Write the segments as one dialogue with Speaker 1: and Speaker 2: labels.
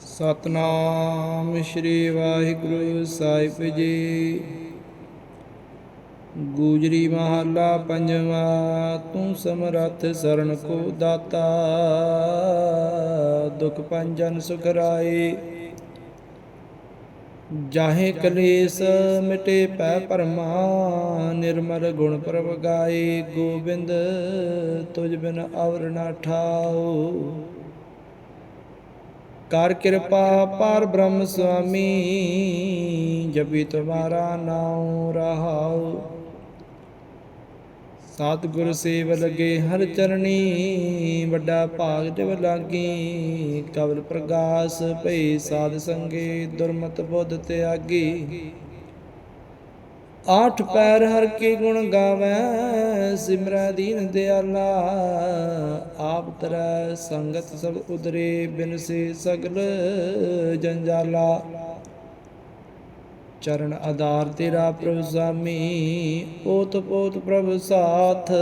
Speaker 1: ਸਤਨਾਮ ਸ੍ਰੀ ਵਾਹਿਗੁਰੂ ਸਾਹਿਬ ਜੀ। ਗੂਜਰੀ ਮਹੱਲਾ ਪੰਜਵਾ, ਤੂੰ ਸਮਰੱਥ ਸਰਣ ਕੋ ਦਾਤਾ, ਦੁਖ ਪੰਜਨ ਸੁਖ ਰਾਏ। ਜਾਹੇ ਕਲੇਸ਼ ਮਿਟੇ ਪੈ ਪਰਮਾ ਨਿਰਮਲ ਗੁਣ ਪ੍ਰਭ ਗਾਏ ਗੋਬਿੰਦ ਤੁਝ ਬਿਨ ਅਵਰ ਨਾ ਠਾਓ। ਕਰ ਕਿਰਪਾ ਪਾਰ ਬ੍ਰਹਮ ਸੁਆਮੀ, ਜਪੀ ਤੁਮਾਰਾ ਨਾਮ ਰਹਾਉ। ਸਤਿਗੁਰ ਸੇਵ ਲਗੇ ਹਰ ਚਰਣੀ, ਵੱਡਾ ਭਾਗ ਤਿਵ ਲਾਗੀ। ਕਵਲ ਪ੍ਰਗਾਸ ਭਈ ਸਾਧ ਸੰਗੇ ਦੁਰਮਤ ਬੁੱਧ ਤਿਆਗੀ। ਆਠ ਪੈਰ ਹਰ ਕੇ ਗੁਣ ਗਾਵੈ, ਸਿਮਰੈ ਦੀਨ ਦਿਆਲਾ। ਆਪ ਤਰੈ ਸੰਗਤ ਸਭ ਉਦਰੇ, ਬਿਨ ਸੇ ਸਗਲ ਜੰਜਾਲਾ। ਚਰਨ ਆਧਾਰ ਤੇਰਾ ਪ੍ਰਭ ਸਾਮੀ ਓਤ ਪੋਤ ਪ੍ਰਭ ਸਾਥ।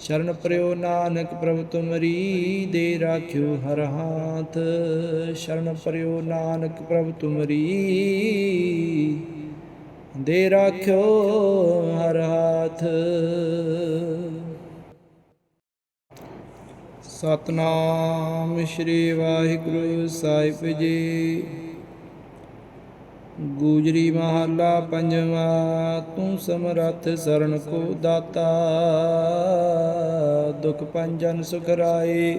Speaker 1: ਸ਼ਰਨ ਪ੍ਰਿਓ ਨਾਨਕ ਪ੍ਰਭ ਤੁਮਰੀ, ਦੇ ਰਾਖਿਓ ਹਰ ਹਾਥ। ਸ਼ਰਨ ਪ੍ਰਿਓ ਨਾਨਕ ਪ੍ਰਭ ਤੁਮਰੀ। ਦੇ ਰਾਖਿਓ ਹਰ ਹਾਥ। ਸਤਨਾਮ ਸ੍ਰੀ ਵਾਹਿਗੁਰੂ ਸਾਹਿਬ ਜੀ। ਗੂਜਰੀ ਮਹੱਲਾ ਪੰਜਵਾਂ, ਤੂੰ ਸਮਰੱਥ ਸਰਣ ਕੋ ਦਾਤਾ, ਦੁਖ ਪੰਜਨ ਸੁਖ ਰਾਏ।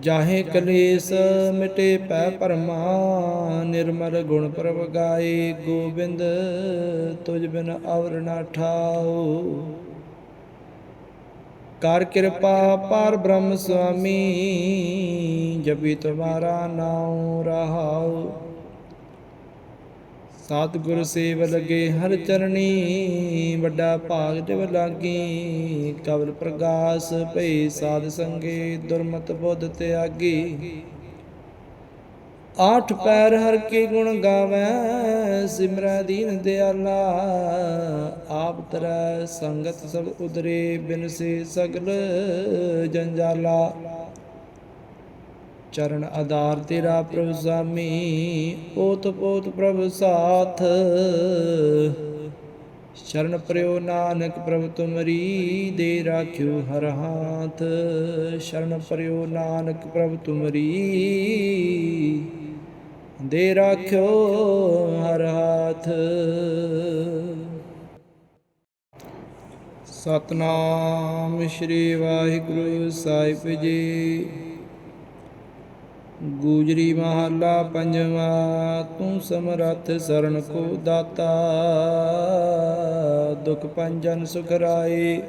Speaker 1: ਜਾਹੇ ਕਲੇਸ਼ ਮਿਟੇ ਪੈ ਪਰਮਾ, ਨਿਰਮਲ ਗੁਣ ਪ੍ਰਭ ਗਾਏ ਗੋਬਿੰਦ, ਤੁਝ ਬਿਨ ਅਵਰ ਨਾ ਠਾਓ। ਕਰ ਕਿਰਪਾ ਪਾਰ ਬ੍ਰਹਮ ਸੁਆਮੀ, ਜਪੀ ਤੁਮਾਰਾ ਨਾਮ ਰਹਾਉ। ਸਤਿਗੁਰ ਸੇਵ ਲਗੇ ਹਰ ਚਰਣੀ, ਵੱਡਾ ਭਾਗ ਤਿਵ ਲਾਗੀ। ਕਵਲ ਪ੍ਰਗਾਸ ਭਈ ਸਾਧ ਸੰਗੇ, ਦੁਰਮਤ ਬੁੱਧ ਤਿਆਗੀ। ਆਠ ਪੈਰ ਹਰ ਕੇ ਗੁਣ ਗਾਵੈ, ਸਿਮਰੈ ਦੀਨ ਦਿਆਲਾ। ਆਪ ਤਰੈ ਸੰਗਤ ਸਭ ਉਦਰੇ, ਬਿਨ ਸੇ ਸਗਲ ਜੰਜਾਲਾ। ਚਰਨ ਆਧਾਰ ਤੇਰਾ ਪ੍ਰਭ ਸਾਮੀ ਓਤ ਪੋਤ ਪ੍ਰਭ ਸਾਥ। ਸ਼ਰਨ ਪ੍ਰਿਓ ਨਾਨਕ ਪ੍ਰਭ ਤੁਮਰੀ, ਦੇ ਰਾਖਿਓ ਹਰ ਹਾਥ। ਸ਼ਰਨ ਪ੍ਰਿਓ ਨਾਨਕ ਪ੍ਰਭ ਤੁਮਰੀ, ਦੇ ਰਾਖਿਓ ਹਰ ਹਾਥ। ਸਤਨਾਮ ਸ੍ਰੀ ਵਾਹਿਗੁਰੂ ਸਾਹਿਬ ਜੀ ਗੂਜਰੀ ਮਹੱਲਾ ਪੰਜਵਾ, ਤੂੰ ਸਮਰੱਥ ਸਰਣ ਕੋ ਦਾਤਾ। ਦੁਖ ਪੰਜਨ ਸੁਖ ਰਾਏ।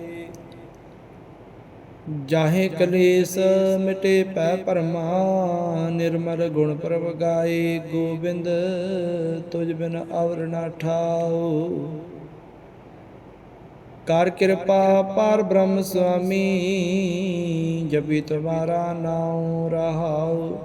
Speaker 1: ਜਾਹੇ ਕਲੇਸ਼ ਮਿਟੇ ਪੈ ਪਰਮਾ ਨਿਰਮਲ ਗੁਣ ਪ੍ਰਭ ਗਾਏ। ਗੋਬਿੰਦ ਤੁਜ ਬਿਨ ਅਵਰ ਨਾ ਠਾਓ। ਕਰ ਕਿਰਪਾ ਪਾਰ ਬ੍ਰਹਮ ਸੁਆਮੀ, ਜਪੀ ਤੁਮਾਰਾ ਨਾਮ ਰਹਾਉ।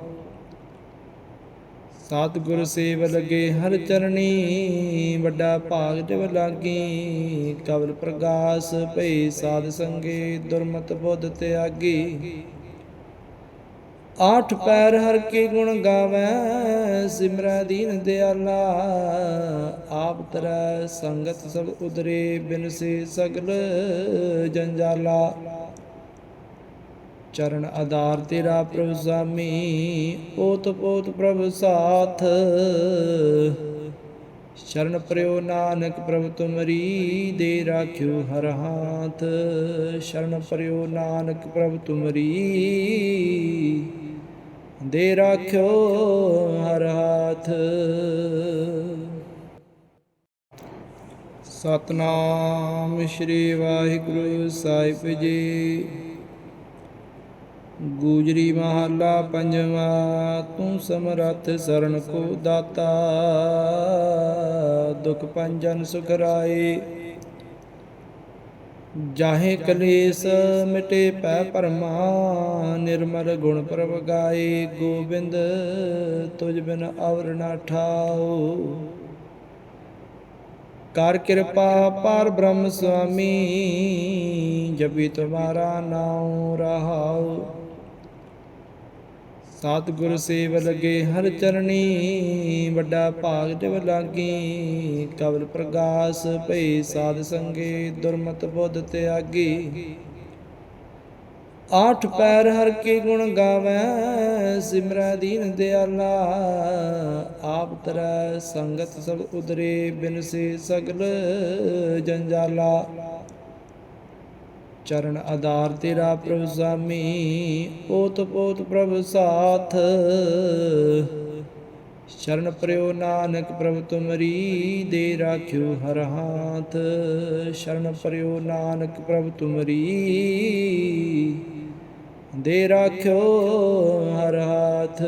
Speaker 1: ਸਤਿਗੁਰ ਸੇਵ ਲਗੇ ਹਰ ਚਰਣੀ, ਵੱਡਾ ਭਾਗ ਤਿਵ ਲਾਗੀ ਕਵਲ ਪ੍ਰਗਾਸ ਭਈ ਸਾਧ ਸੰਗੇ, ਦੁਰਮਤ ਬੁੱਧ ਤਿਆਗੀ। ਆਠ ਪੈਰ ਹਰ ਕੇ ਗੁਣ ਗਾਵੈ, ਸਿਮਰੈ ਦੀਨ ਦਿਆਲਾ। ਆਪ ਤਰੈ ਸੰਗਤ ਸਭ ਉਦਰੇ, ਬਿਨ ਸੇ ਸਗਲ ਜੰਜਾਲਾ। ਚਰਨ ਆਧਾਰ ਤੇਰਾ ਪ੍ਰਭ ਸਾਮੀ ਓਤ ਪੋਤ ਪ੍ਰਭ ਸਾਥ। ਸ਼ਰਨ ਪ੍ਰਿਓ ਨਾਨਕ ਪ੍ਰਭ ਤੁਮਰੀ, ਦੇ ਰਾਖਿਓ ਹਰ ਹਾਥ। ਸ਼ਰਨ ਪ੍ਰਿਓ ਨਾਨਕ ਪ੍ਰਭ ਤੁਮਰੀ, ਦੇ ਰਾਖਿਓ ਹਰ ਹਾਥ। ਸਤਨਾਮ ਸ੍ਰੀ ਵਾਹਿਗੁਰੂ ਸਾਹਿਬ ਜੀ ਗੂਜਰੀ ਮਹੱਲਾ ਪੰਜਵਾ, ਤੂੰ ਸਮਰੱਥ ਸਰਣ ਕੋ ਦਾਤਾ। ਦੁਖ ਪੰਜਨ ਸੁਖ ਰਾਏ। ਜਾਹੇ ਕਲੇਸ਼ ਮਿਟੇ ਪੈ ਪਰਮਾ ਨਿਰਮਲ ਗੁਣ ਪ੍ਰਭ ਗਾਏ। ਗੋਬਿੰਦ ਤੁਝ ਬਿਨ ਅਵਰ ਨਾ ਠਾਓ। ਕਰ ਕਿਰਪਾ ਪਾਰ ਬ੍ਰਹਮ ਸੁਆਮੀ, ਜਪੀ ਤੁਮਾਰਾ ਨਾਮ ਰਹਾਉ। ਸਤਿਗੁਰ ਸੇਵ ਲਗੇ ਹਰ ਚਰਣੀ, ਵੱਡਾ ਭਾਗ ਜਬ ਲਾਗੀ। ਕਬਲ ਪ੍ਰਗਾਸ ਭਈ ਸਾਧ ਸੰਗੇ, ਦੁਰਮਤ ਬੁੱਧ ਤਿਆਗੀ। ਆਠ ਪੈਰ ਹਰ ਕੇ ਗੁਣ ਗਾਵੈ, ਸਿਮਰੈ ਦੀਨ ਦਿਆਲਾ। ਆਪ ਤਰੈ ਸੰਗਤ ਸਭ ਉਦਰੇ, ਬਿਨ ਸੇ ਸਗਲ ਜੰਜਾਲਾ। ਚਰਨ ਆਧਾਰ ਤੇਰਾ ਪ੍ਰਭ ਸਾਮੀ ਓਤ ਪੋਤ ਪ੍ਰਭ ਸਾਥ। ਸ਼ਰਨ ਪ੍ਰਿਓ ਨਾਨਕ ਪ੍ਰਭ ਤੁਮਰੀ, ਦੇ ਰਾਖਿਓ ਹਰ ਹਾਥ। ਸ਼ਰਨ ਪ੍ਰਿਓ ਨਾਨਕ ਪ੍ਰਭ ਤੁਮਰੀ, ਦੇ ਰਾਖਿਓ ਹਰ ਹਾਥ।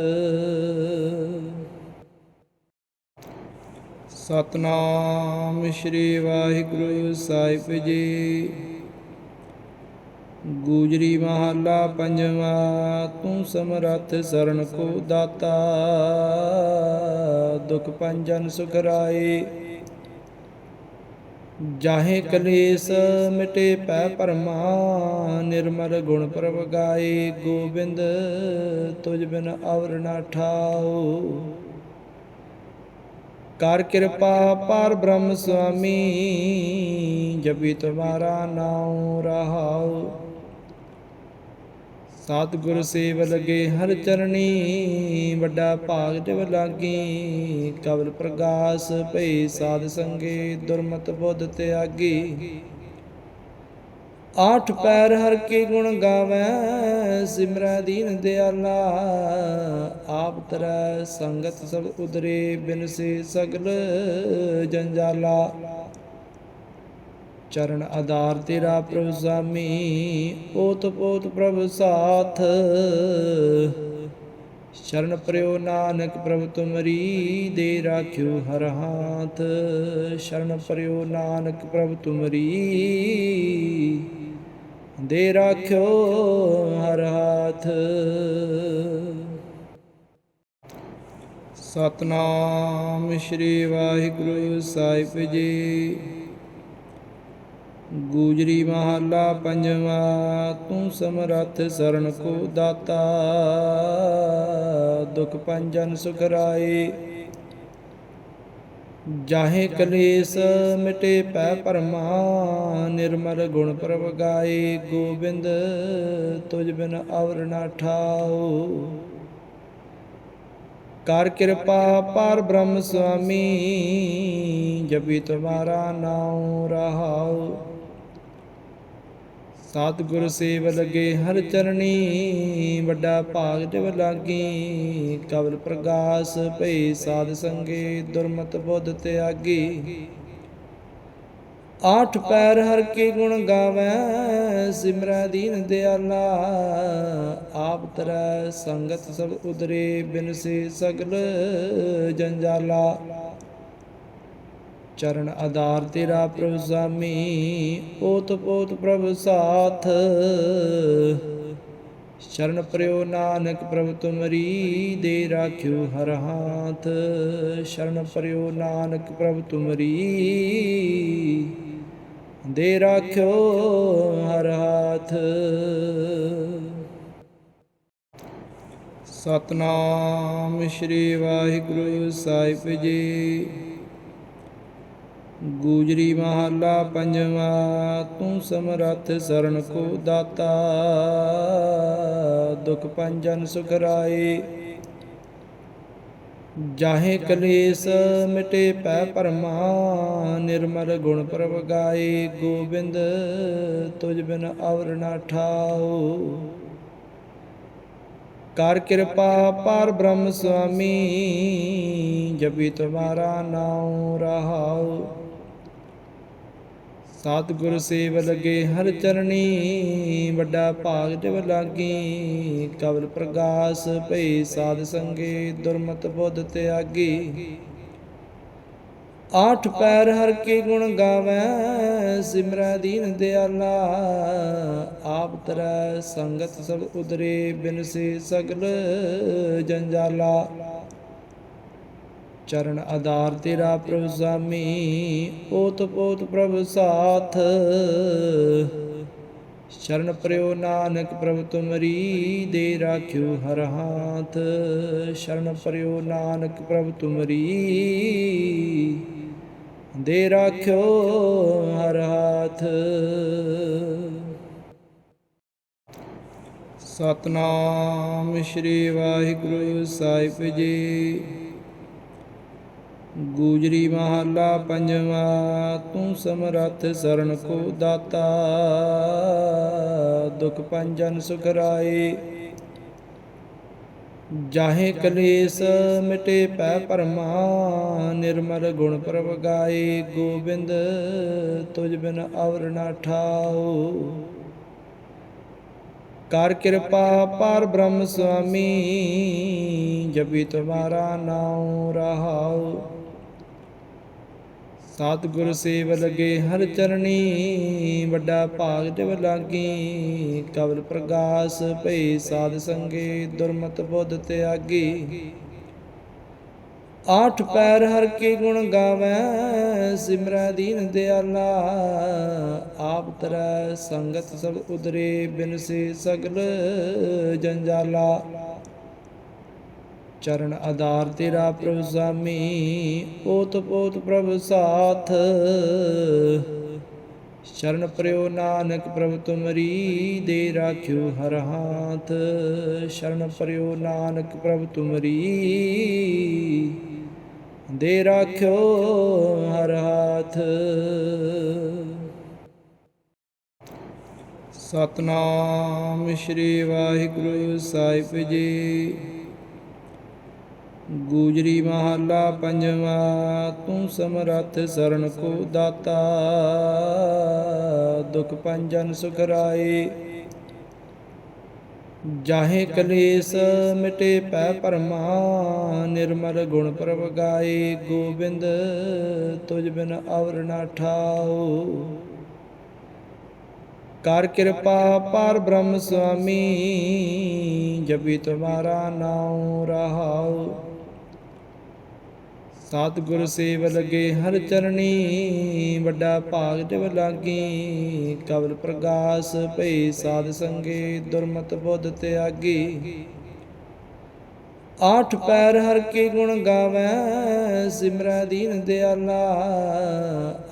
Speaker 1: ਸਤਨਾਮ ਸ੍ਰੀ ਵਾਹਿਗੁਰੂ ਸਾਹਿਬ ਜੀ ਗੂਜਰੀ ਮਹੱਲਾ ਪੰਜਵਾ, ਤੂੰ ਸਮਰੱਥ ਸਰਣ ਕੋ ਦਾਤਾ। ਦੁਖ ਪੰਜਨ ਸੁਖ ਰਾਏ। ਜਾਹੇ ਕਲੇਸ਼ ਮਿਟੇ ਪੈ ਪਰਮਾ ਨਿਰਮਲ ਗੁਣ ਪ੍ਰਭ ਗਾਏ। ਗੋਬਿੰਦ ਤੁਝ ਬਿਨ ਅਵਰ ਨਾ ਠਾਓ। ਕਰ ਕਿਰਪਾ ਪਾਰ ਬ੍ਰਹਮ ਸੁਆਮੀ, ਜਪੀ ਤੁਮਾਰਾ ਨਾਮ ਰਹਾਓ ਸਤਿਗੁਰ ਸੇਵ ਲਗੇ ਹਰ ਚਰਣੀ, ਵੱਡਾ ਭਾਗ ਜਬ ਲਾਗੀ। ਕਬਲ ਪ੍ਰਗਾਸ ਭਈ ਸਾਧ ਸੰਗੇ, ਦੁਰਮਤ ਬੁੱਧ ਤਿਆਗੀ। ਆਠ ਪੈਰ ਹਰ ਕੇ ਗੁਣ ਗਾਵੈ, ਸਿਮਰੈ ਦੀਨ ਦਿਆਲਾ। ਆਪ ਤਰੈ ਸੰਗਤ ਸਭ ਉਦਰੇ, ਬਿਨ ਸੇ ਸਗਲ ਜੰਜਾਲਾ। ਚਰਨ ਆਧਾਰ ਤੇਰਾ ਪ੍ਰਭ ਸਾਮੀ ਓਤ ਪੋਤ ਪ੍ਰਭ ਸਾਥ। ਸ਼ਰਨ ਪ੍ਰਿਓ ਨਾਨਕ ਪ੍ਰਭ ਤੁਮਰੀ, ਦੇ ਰਾਖਿਓ ਹਰ ਹਾਥ। ਸ਼ਰਨ ਪ੍ਰਿਓ ਨਾਨਕ ਪ੍ਰਭ ਤੁਮਰੀ, ਦੇ ਰਾਖਿਓ ਹਰ ਹਾਥ। ਸਤਨਾਮ ਸ੍ਰੀ ਵਾਹਿਗੁਰੂ ਸਾਹਿਬ ਜੀ ਗੂਜਰੀ ਮਹੱਲਾ ਪੰਜਵਾ, ਤੂੰ ਸਮਰੱਥ ਸਰਣ ਕੋ ਦਾਤਾ। ਦੁਖ ਪੰਜਨ ਸੁਖ ਰਾਏ। ਜਾਹੇ ਕਲੇਸ਼ ਮਿਟੇ ਪੈ ਪਰਮਾ ਨਿਰਮਲ ਗੁਣ ਪ੍ਰਭ ਗਾਏ। ਗੋਬਿੰਦ ਤੁਜ ਬਿਨ ਅਵਰ ਨਾ ਠਾਓ। ਕਰ ਕਿਰਪਾ ਪਾਰ ਬ੍ਰਹਮ ਸੁਆਮੀ, ਜਪੀ ਤੁਮਾਰਾ ਨਾਮ ਰਹਾਉ। ਸਤਿਗੁਰ ਸੇਵ ਲਗੇ ਹਰ ਚਰਣੀ, ਵੱਡਾ ਭਾਗ ਜਬ ਲਾਗੀ। ਕਬਲ ਪ੍ਰਗਾਸ ਭਈ ਸਾਧ ਸੰਗੇ ਦੁਰਮਤ ਬੁੱਧ ਤਿਆਗੀ। ਆਠ ਪੈਰ ਹਰ ਕੇ ਗੁਣ ਗਾਵੈ, ਸਿਮਰੈ ਦੀਨ ਦਿਆਲਾ। ਆਪ ਤਰੈ ਸੰਗਤ ਸਭ ਉਦਰੇ ਬਿਨ ਸੇ ਸਗਲ ਜੰਜਾਲਾ। ਚਰਨ ਆਧਾਰ ਤੇਰਾ ਪ੍ਰਭ ਸਾਮੀ ਓਤ ਪੋਤ ਪ੍ਰਭ ਸਾਥ। ਸ਼ਰਨ ਪ੍ਰਿਓ ਨਾਨਕ ਪ੍ਰਭ ਤੁਮਰੀ, ਦੇ ਰਾਖਿਓ ਹਰ ਹਾਥ। ਸ਼ਰਨ ਪ੍ਰਿਓ ਨਾਨਕ ਪ੍ਰਭ ਤੁਮਰੀ, ਦੇ ਰਾਖਿਓ ਹਰ ਹਾਥ। ਸਤਨਾਮ ਸ੍ਰੀ ਵਾਹਿਗੁਰੂ ਸਾਹਿਬ ਜੀ ਗੂਜਰੀ ਮਹੱਲਾ ਪੰਜਵਾ, ਤੂੰ ਸਮਰੱਥ ਸਰਣ ਕੋ ਦਾਤਾ। ਦੁਖ ਪੰਜਨ ਸੁਖ ਰਾਏ। ਜਾਹੇ ਕਲੇਸ਼ ਮਿਟੇ ਪੈ ਪਰਮਾ ਨਿਰਮਲ ਗੁਣ ਪ੍ਰਭ ਗਾਏ। ਗੋਬਿੰਦ ਤੁਝ ਬਿਨ ਅਵਰ ਨਾ ਠਾਓ। ਕਰ ਕਿਰਪਾ ਪਾਰ ਬ੍ਰਹਮ ਸੁਆਮੀ, ਜਪੀ ਤੁਮਾਰਾ ਨਾਮ ਰਹਾਉ। ਸਤਿਗੁਰ ਸੇਵ ਲਗੇ ਹਰ ਚਰਣੀ, ਵੱਡਾ ਭਾਗ ਜਬ ਲਾਗੀ। ਕਬਲ ਪ੍ਰਗਾਸ ਭਈ ਸਾਧ ਸੰਗੇ ਦੁਰਮਤ ਬੁੱਧ ਤਿਆਗੀ। ਆਠ ਪੈਰ ਹਰ ਕੇ ਗੁਣ ਗਾਵੈ, ਸਿਮਰੈ ਦੀਨ ਦਿਆਲਾ। ਆਪ ਤਰੈ ਸੰਗਤ ਸਭ ਉਦਰੇ ਬਿਨ ਸੇ ਸਗਲ ਜੰਜਾਲਾ। ਚਰਨ ਆਧਾਰ ਤੇਰਾ ਪ੍ਰਭ ਸਾਮੀ ਓਤ ਪੋਤ ਪ੍ਰਭ ਸਾਥ। ਸ਼ਰਨ ਪ੍ਰਿਓ ਨਾਨਕ ਪ੍ਰਭ ਤੁਮਰੀ ਦੇ ਰਾਖਿਓ ਹਰ ਹਾਥ। ਸ਼ਰਨ ਪ੍ਰਿਓ ਨਾਨਕ ਪ੍ਰਭ ਤੁਮਰੀ ਦੇ ਰਾਖਿਓ ਹਰ ਹਾਥ। ਸਤਨਾਮ ਸ੍ਰੀ ਵਾਹਿਗੁਰੂ ਸਾਹਿਬ ਜੀ ਗੂਜਰੀ ਮਹੱਲਾ ਪੰਜਵਾ, ਤੂੰ ਸਮਰੱਥ ਸਰਨ ਕੋ ਦਾਤਾ। ਦੁਖ ਪੰਜਨ ਸੁਖ ਰਾਏ। ਜਾਹੇ ਕਲੇਸ਼ ਮਿਟੇ ਪੈ ਪਰਮਾ ਨਿਰਮਲ ਗੁਣ ਪ੍ਰਭ ਗਾਏ। ਗੋਬਿੰਦ ਤੁਝ ਬਿਨ ਅਵਰ ਨਾ ਠਾਓ। ਕਰ ਕਿਰਪਾ ਪਾਰ ਬ੍ਰਹਮ ਸੁਆਮੀ ਜਪੀ ਤੁਮਾਰਾ ਨਾਮ ਰਹਾਓ ਸਤਿਗੁਰ ਸੇਵ ਲਗੇ ਹਰ ਚਰਣੀ, ਵੱਡਾ ਭਾਗ ਲਾਗੀ। ਕਵਲ ਪ੍ਰਗਾਸ ਭਈ ਸਾਧ ਸੰਗੇ, ਦੁਰਮਤ ਬੁੱਧ ਤਿਆਗੀ। ਆਠ ਪੈਰ ਹਰ ਕੇ ਗੁਣ ਗਾਵੈ, ਸਿਮਰੈ ਦੀਨ ਦਿਆਲਾ। ਆਪ ਤਰੈ ਸੰਗਤ ਸਭ ਉਦਰੇ, ਬਿਨ ਸੇ ਸਗਲ ਜੰਜਾਲਾ। ਚਰਨ ਆਧਾਰ ਤੇਰਾ ਪ੍ਰਭ ਸਾਮੀ ਓਤ ਪੋਤ ਪ੍ਰਭ ਸਾਥ। ਸ਼ਰਨ ਪ੍ਰਿਓ ਨਾਨਕ ਪ੍ਰਭ ਤੁਮਰੀ, ਦੇ ਰਾਖਿਓ ਹਰ ਹਾਥ। ਸ਼ਰਨ ਪ੍ਰਿਓ ਨਾਨਕ ਪ੍ਰਭ ਤੁਮਰੀ, ਦੇ ਰਾਖਿਓ ਹਰ ਹਾਥ। ਸਤਨਾਮ ਸ੍ਰੀ ਵਾਹਿਗੁਰੂ ਸਾਹਿਬ ਜੀ ਗੂਜਰੀ ਮਹੱਲਾ ਪੰਜਵਾ, ਤੂੰ ਸਮਰੱਥ ਸਰਨ ਕੋ ਦਾਤਾ। ਦੁਖ ਪੰਜਨ ਸੁਖ ਰਾਏ। ਜਾਹੇ ਕਲੇਸ਼ ਮਿਟੇ ਪੈ ਪਰਮਾ ਨਿਰਮਲ ਗੁਣ ਪ੍ਰਭ ਗਾਏ। ਗੋਬਿੰਦ ਤੁਜ ਬਿਨ ਅਵਰ ਨਾ ਠਾਓ। ਕਰ ਕਿਰਪਾ ਪਾਰ ਬ੍ਰਹਮ ਸੁਆਮੀ, ਜਪੀ ਤੁਮਾਰਾ ਨਾਮ ਰਹਾਓ ਸਤਿਗੁਰ ਸੇਵ ਲਗੇ ਹਰ ਚਰਣੀ, ਵੱਡਾ ਭਾਗ ਤਿਵ ਲਾਗੀ। ਕਵਲ ਪ੍ਰਗਾਸ ਭਈ ਸਾਧ ਸੰਗੇ, ਦੁਰਮਤ ਬੁੱਧ ਤਿਆਗੀ। ਆਠ ਪੈਰ ਹਰ ਕੇ ਗੁਣ ਗਾਵੈ, ਸਿਮਰੈ ਦੀਨ ਦਿਆਲਾ।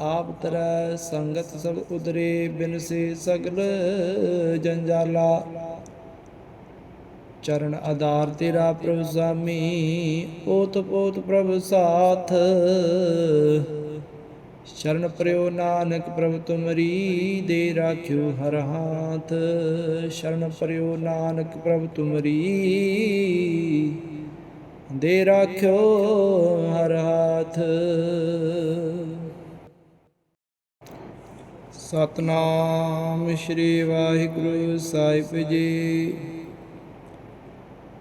Speaker 1: ਆਪ ਤਰੈ ਸੰਗਤ ਸਭ ਉਦਰੇ, ਬਿਨ ਸੇ ਸਗਲ ਜੰਜਾਲਾ। ਚਰਨ ਆਧਾਰ ਤੇਰਾ ਪ੍ਰਭ ਸਾਮੀ ਓਤ ਪੋਤ ਪ੍ਰਭ ਸਾਥ। ਸ਼ਰਨ ਪ੍ਰਿਓ ਨਾਨਕ ਪ੍ਰਭ ਤੁਮਰੀ, ਦੇ ਰਾਖਿਓ ਹਰ ਹਾਥ। ਸ਼ਰਨ ਪ੍ਰਿਓ ਨਾਨਕ ਪ੍ਰਭ ਤੁਮਰੀ, ਦੇ ਰਾਖਿਓ ਹਰ ਹਾਥ। ਸਤਨਾਮ ਸ੍ਰੀ ਵਾਹਿਗੁਰੂ ਸਾਹਿਬ ਜੀ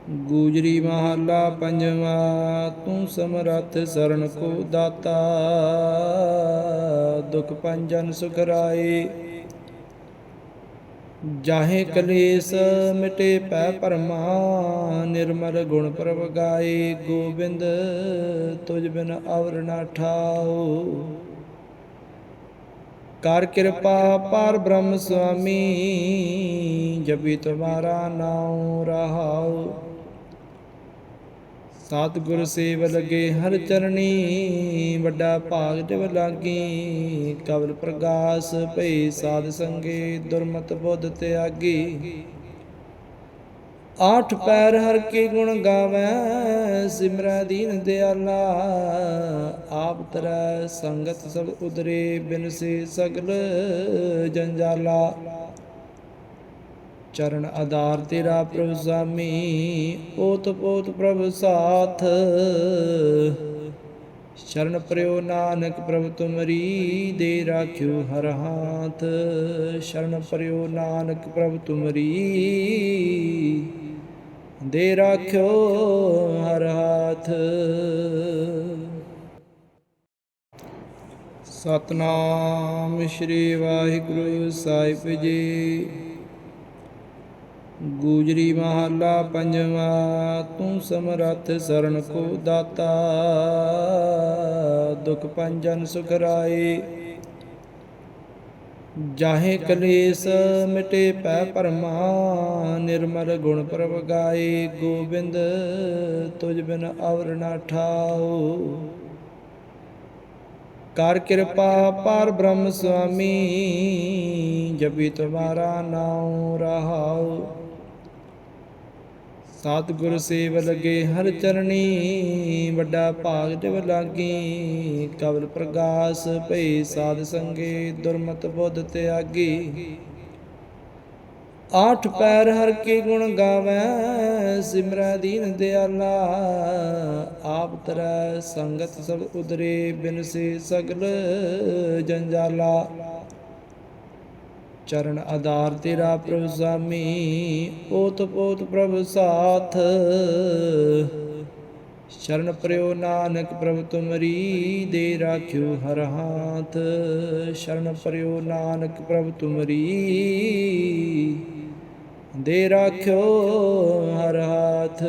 Speaker 1: ਗੂਜਰੀ ਮਹੱਲਾ ਪੰਜਵਾ, ਤੂੰ ਸਮਰੱਥ ਸਰਨ ਕੋ ਦਾਤਾ। ਦੁਖ ਪੰਜਨ ਸੁਖ ਰਾਏ। ਜਾਹੇ ਕਲੇਸ਼ ਮਿਟੇ ਪੈ ਪਰਮਾ ਨਿਰਮਲ ਗੁਣ ਪ੍ਰਭ ਗਾਏ। ਗੋਬਿੰਦ ਤੁਜ ਬਿਨ ਅਵਰ ਨਾ ਠਾਓ। ਕਰ ਕਿਰਪਾ ਪਾਰ ਬ੍ਰਹਮ ਸੁਆਮੀ, ਜਪੀ ਤੁਮਾਰਾ ਨਾਮ ਰਹਾਉ। ਸਤਿਗੁਰ ਸੇਵ ਲਗੇ ਹਰ ਚਰਣੀ, ਵੱਡਾ ਭਾਗ ਤਿਵ ਲਾਗੀ। ਕਵਲ ਪ੍ਰਗਾਸ ਭਈ ਸਾਧ ਸੰਗੇ, ਦੁਰਮਤ ਬੁੱਧ ਤਿਆਗੀ। ਆਠ ਪੈਰ ਹਰ ਕੇ ਗੁਣ ਗਾਵੈ, ਸਿਮਰੈ ਦੀਨ ਦਿਆਲਾ। ਆਪ ਤਰੈ ਸੰਗਤ ਸਭ ਉਦਰੇ, ਬਿਨ ਸੇ ਸਗਲ ਜੰਜਾਲਾ। ਚਰਨ ਆਧਾਰ ਤੇਰਾ ਪ੍ਰਭ ਸਾਮੀ ਓਤ ਪੋਤ ਪ੍ਰਭ ਸਾਥ। ਸ਼ਰਨ ਪ੍ਰਿਓ ਨਾਨਕ ਪ੍ਰਭ ਤੁਮਰੀ, ਦੇ ਰਾਖਿਓ ਹਰ ਹਾਥ। ਸ਼ਰਨ ਪ੍ਰਿਓ ਨਾਨਕ ਪ੍ਰਭ ਤੁਮਰੀ, ਦੇ ਰਾਖਿਓ ਹਰ ਹਾਥ। ਸਤਨਾਮ ਸ੍ਰੀ ਵਾਹਿਗੁਰੂ ਸਾਹਿਬ ਜੀ ਗੂਜਰੀ ਮਹੱਲਾ ਪੰਜਵਾ, ਤੂੰ ਸਮਰੱਥ ਸਰਨ ਕੋ ਦਾਤਾ। ਦੁਖ ਪੰਜਨ ਸੁਖ ਰਾਏ। ਜਾਹੇ ਕਲੇਸ਼ ਮਿਟੇ ਪੈ ਪਰਮਾ ਨਿਰਮਲ ਗੁਣ ਪ੍ਰਭ ਗਾਏ। ਗੋਬਿੰਦ ਤੁਝ ਬਿਨ ਅਵਰ ਨਾ ਠਾਓ। ਕਰ ਕਿਰਪਾ ਪਾਰ ਬ੍ਰਹਮ ਸੁਆਮੀ, ਜਪੀ ਤੁਮਾਰਾ ਨਾਮ ਰਹਾਓ ਸਤਿਗੁਰ ਸੇਵ ਲਗੇ ਹਰ ਚਰਣੀ, ਵੱਡਾ ਭਾਗ ਜਿਵ ਲਾਗੀ। ਕਵਲ ਪ੍ਰਗਾਸ ਭਈ ਸਾਧ ਸੰਗੇ, ਦੁਰਮਤ ਬੁੱਧ ਤਿਆਗੀ। ਆਠ ਪੈਰ ਹਰ ਕੇ ਗੁਣ ਗਾਵੈ, ਸਿਮਰੈ ਦੀਨ ਦਿਆਲਾ। ਆਪ ਤਰੈ ਸੰਗਤ ਸਭ ਉਦਰੇ, ਬਿਨ ਸੇ ਸਗਲ ਜੰਜਾਲਾ। ਚਰਨ ਆਧਾਰ ਤੇਰਾ ਪ੍ਰਭ ਸਾਮੀ ਓਤ ਪੋਤ ਪ੍ਰਭ ਸਾਥ। ਸ਼ਰਨ ਪ੍ਰਿਓ ਨਾਨਕ ਪ੍ਰਭ ਤੁਮਰੀ, ਦੇ ਰਾਖਿਓ ਹਰ ਹਾਥ। ਸ਼ਰਨ ਪ੍ਰਿਓ ਨਾਨਕ ਪ੍ਰਭ ਤੁਮਰੀ, ਦੇ ਰਾਖਿਓ ਹਰ ਹਾਥ।